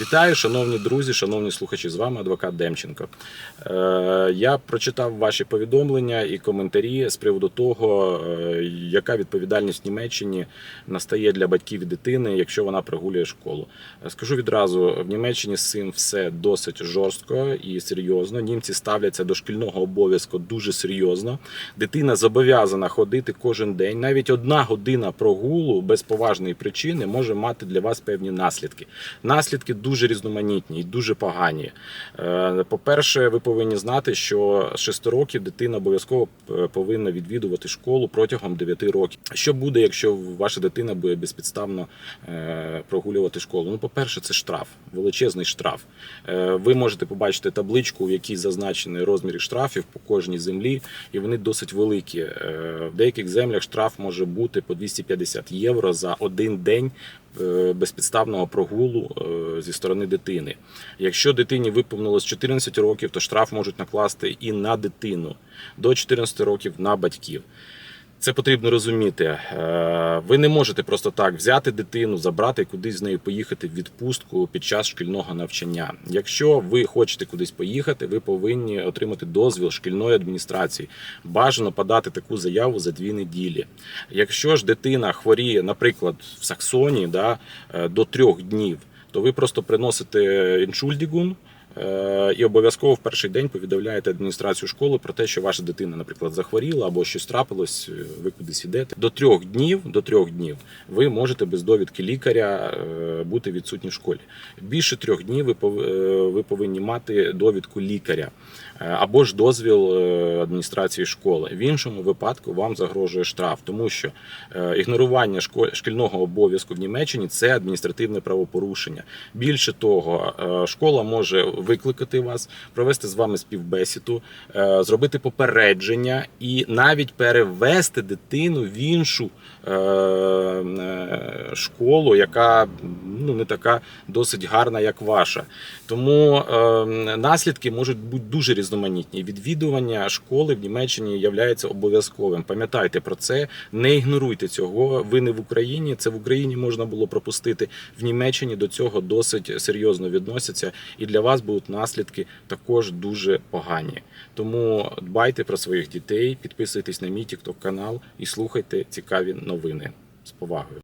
Вітаю, шановні друзі, шановні слухачі. З вами адвокат Демченко. Е, Я прочитав ваші повідомлення і коментарі з приводу того, е, яка відповідальність в Німеччині настає для батьків і дитини, якщо вона прогулює школу. Е, Скажу відразу: в Німеччині з цим все досить жорстко і серйозно. Німці ставляться до шкільного обов'язку дуже серйозно. Дитина зобов'язана ходити кожен день. Навіть одна година прогулу без поважної причини може мати для вас певні наслідки. Наслідки дуже різноманітні і дуже погані. Е, По-перше, ви повинні знати, що з 6 років дитина обов'язково е, повинна відвідувати школу протягом 9 років. Що буде, якщо ваша дитина буде безпідставно е, прогулювати школу? Ну, по-перше, це штраф, величезний штраф. Ви можете побачити табличку, в якій зазначені розміри штрафів по кожній землі, і вони досить великі. В деяких землях штраф може бути по 250 євро за один день безпідставного прогулу е, зі сторони дитини. Якщо дитині виповнилось 14 років, то штраф можуть накласти і на дитину до 14 років на батьків. Це потрібно розуміти. Е, Ви не можете просто так взяти дитину, забрати кудись з нею поїхати в відпустку під час шкільного навчання. Якщо ви хочете кудись поїхати, ви повинні отримати дозвіл шкільної адміністрації. Бажано подати таку заяву за дві неділі. Якщо ж дитина хворіє, наприклад, в Саксонії да, е, до трьох днів, то ви просто приносите іншульдігун. Е, І обов'язково в перший день повідомляєте адміністрацію школи про те, що ваша дитина, наприклад, захворіла або щось трапилось, е, ви кудись йдете. До трьох днів, до трьох днів ви можете без довідки лікаря е, бути відсутні в школі. Більше трьох днів ви пов- ви повинні мати довідку лікаря або ж дозвіл адміністрації школи. В іншому випадку вам загрожує штраф, тому що ігнорування шкільного обов'язку в Німеччині це адміністративне правопорушення. Більше того, школа може викликати вас, провести з вами співбесіду, е, зробити попередження і навіть перевести дитину в іншу е, е, школу, яка ну не така досить гарна, як ваша. Тому наслідки можуть бути дуже різноманітні. Відвідування школи в Німеччині є обов'язковим. Пам'ятайте про це, не ігноруйте цього. Ви не в Україні. Це в Україні можна було пропустити. В Німеччині до цього досить серйозно відносяться, і для вас будуть наслідки також дуже погані. Тому дбайте про своїх дітей, підписуйтесь на мій TikTok канал і слухайте цікаві новини з повагою.